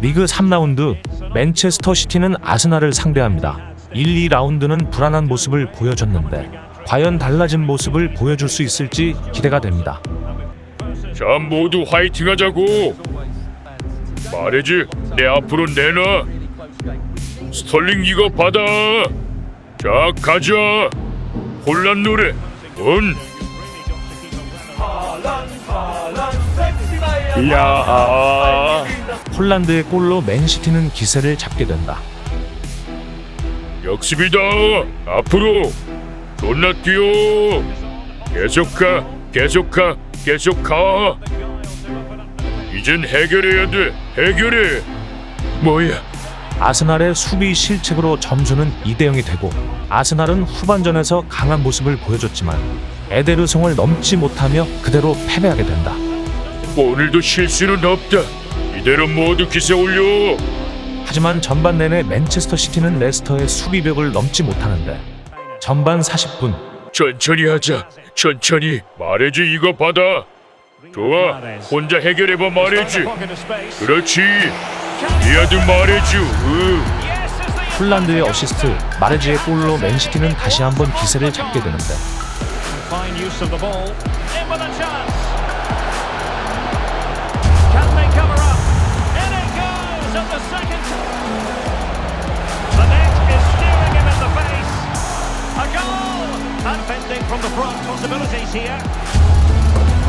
리그 3라운드 맨체스터 시티는 아스날을 상대합니다. 1, 2라운드는 불안한 모습을 보여줬는데 과연 달라진 모습을 보여줄 수 있을지 기대가 됩니다. 자 모두 화이팅하자고. 말해지. 내 앞으로 내놔. 스털링 이거 받아. 자 가자. 혼란 노래. 온. 이야 폴란드의 골로 맨시티는 기세를 잡게 된다. 역습이다. 앞으로. 존나 뛰어. 계속 가 계속 가 계속 가. 이젠 해결해야 돼. 해결해. 뭐야? 아스날의 수비 실책으로 점수는 2대 0이 되고 아스날은 후반전에서 강한 모습을 보여줬지만 에데르송을 넘지 못하며 그대로 패배하게 된다. 오늘도 실수는 없다 이대로 모두 기세 올려. 하지만 전반 내내 맨체스터 시티는 레스터의 수비벽을 넘지 못하는데 전반 40분. 천천히 하자. 천천히. 말해지 이거 받아. 좋아. 혼자 해결해봐 말해지. 그렇지. 니아드 말해지 으. 폴란드의 어시스트 마레지의 골로 맨시티는 다시 한번 기세를 잡게 되는데. Fine use of the ball. In with a chance. Can they cover And fending from the front possibilities here.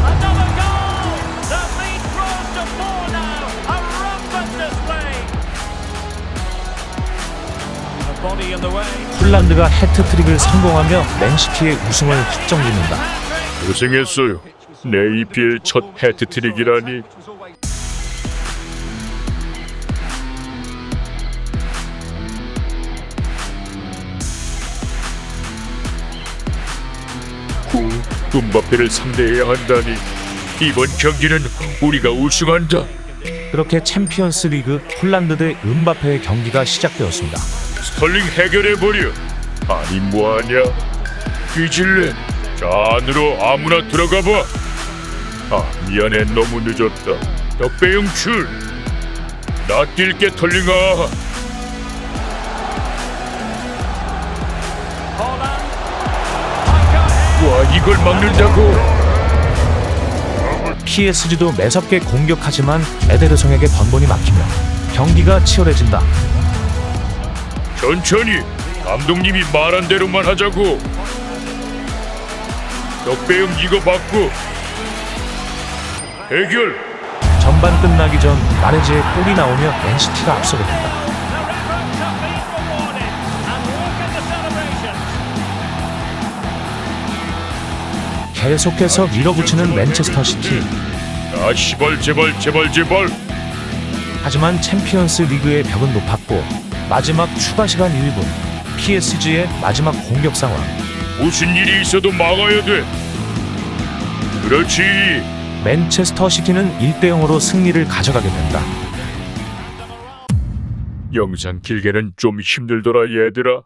Another goal! The lead grows to four now. A rampant display. The body in the way. 폴란드가 해트트릭을 성공하며 맨시티의 우승을 확정짓는다. 고생했어요 내 EPL 첫 해트트릭이라니 음바페를 상대해야 한다니. 이번 경기는 우리가 우승한다 그렇게 챔피언스 리그 폴란드 대 은바페의 경기가 시작되었습니다. 스털링 해결해 버려. 아니 뭐하냐? 뒤질래. 자 안으로 아무나 들어가 봐. 아 미안해. 너무 늦었다. 덕배 영출. 나 뛸게 털링아 와 이걸 막는다고 PSG도 매섭게 공격하지만 에데르송에게 번번이 막히며 경기가 치열해진다. 천천히 감독님이 말한 대로만 하자고 형 이거 받고 해결 전반 끝나기 전 마레지의 골이 나오며 맨시티가 앞서게 된다. 계속해서 밀어붙이는 맨체스터 시티. 아 시발 제발 제발 제발 하지만 챔피언스 리그의 벽은 높았고 마지막 추가 시간 1분 PSG의 마지막 공격 상황. 무슨 일이 있어도 막아야 돼. 그렇지. 맨체스터 시티는 1대 0으로 승리를 가져가게 된다. 영상 길게는 좀 힘들더라 얘들아.